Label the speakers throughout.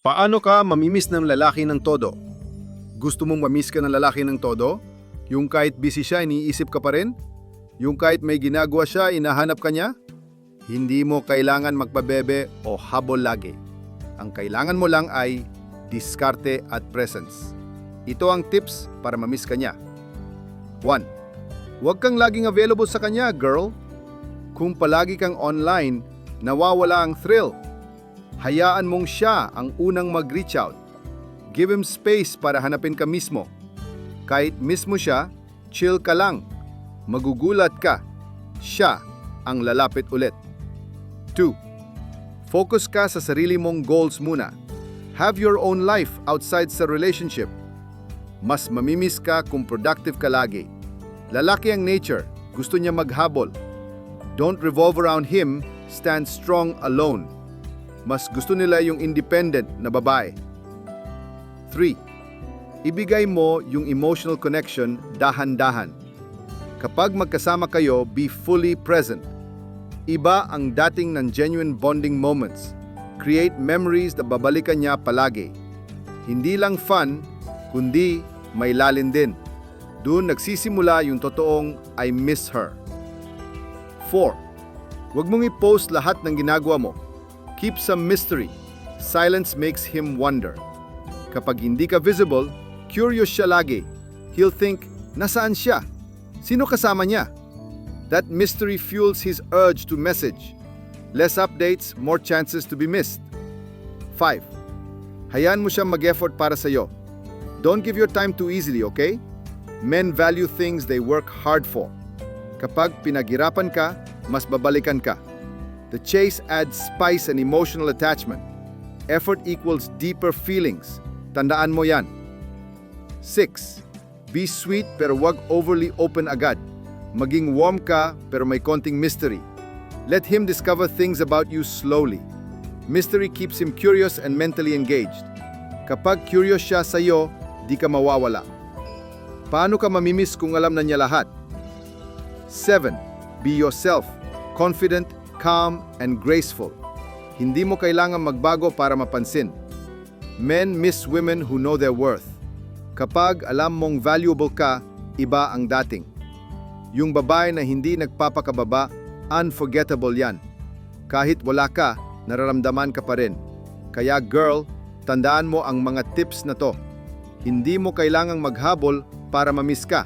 Speaker 1: Paano ka mamimiss ng lalaki ng todo? Gusto mong mamiss ka ng lalaki ng todo? Yung kahit busy siya, iniisip ka pa rin? Yung kahit may ginagawa siya, inahanap ka niya? Hindi mo kailangan magpabebe o habol lagi. Ang kailangan mo lang ay diskarte at presence. Ito ang tips para mamiss ka niya. 1. Huwag kang laging available sa kanya, girl. Kung palagi kang online, nawawala ang thrill. Hayaan mong siya ang unang mag-reach out. Give him space para hanapin ka mismo. Kahit mismo siya, chill ka lang. Magugulat ka. Siya ang lalapit ulit. 2. Focus ka sa sarili mong goals muna. Have your own life outside sa relationship. Mas mamimiss ka kung productive ka lagi. Lalaki ang nature, gusto niya maghabol. Don't revolve around him, stand strong alone. Mas gusto nila yung independent na babae. 3. Ibigay mo yung emotional connection dahan-dahan. Kapag magkasama kayo, be fully present. Iba ang dating ng genuine bonding moments. Create memories na babalikan niya palagi. Hindi lang fun, kundi may lalin din. Doon nagsisimula yung totoong I miss her. 4. Huwag mong i-post lahat ng ginagawa mo. Keep some mystery. Silence makes him wonder. Kapag hindi ka visible, curious siya lagi. He'll think, nasaan siya? Sino kasama niya? That mystery fuels his urge to message. Less updates, more chances to be missed. 5. Hayaan mo siyang mag-effort para sa iyo. Don't give your time too easily, okay? Men value things they work hard for. Kapag pinaghirapan ka, mas babalikan ka. The chase adds spice and emotional attachment. Effort equals deeper feelings. Tandaan mo yan. 6. Be sweet pero wag overly open agad. Maging warm ka pero may konting mystery. Let him discover things about you slowly. Mystery keeps him curious and mentally engaged. Kapag curious siya sa iyo, di ka mawawala. Paano ka mamimiss kung alam na niya lahat? 7. Be yourself, confident, calm, and graceful. Hindi mo kailangan magbago para mapansin. Men miss women who know their worth. Kapag alam mong valuable ka, iba ang dating. Yung babae na hindi nagpapakababa, unforgettable yan. Kahit wala ka, nararamdaman ka pa rin. Kaya girl, tandaan mo ang mga tips na to. Hindi mo kailangang maghabol para mamiss ka.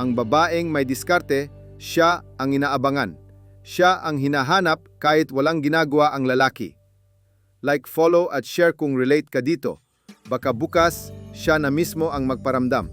Speaker 1: Ang babaeng may diskarte, siya ang inaabangan. Siya ang hinahanap kahit walang ginagawa ang lalaki. Like, follow at share kung relate ka dito. Baka bukas, siya na mismo ang magparamdam.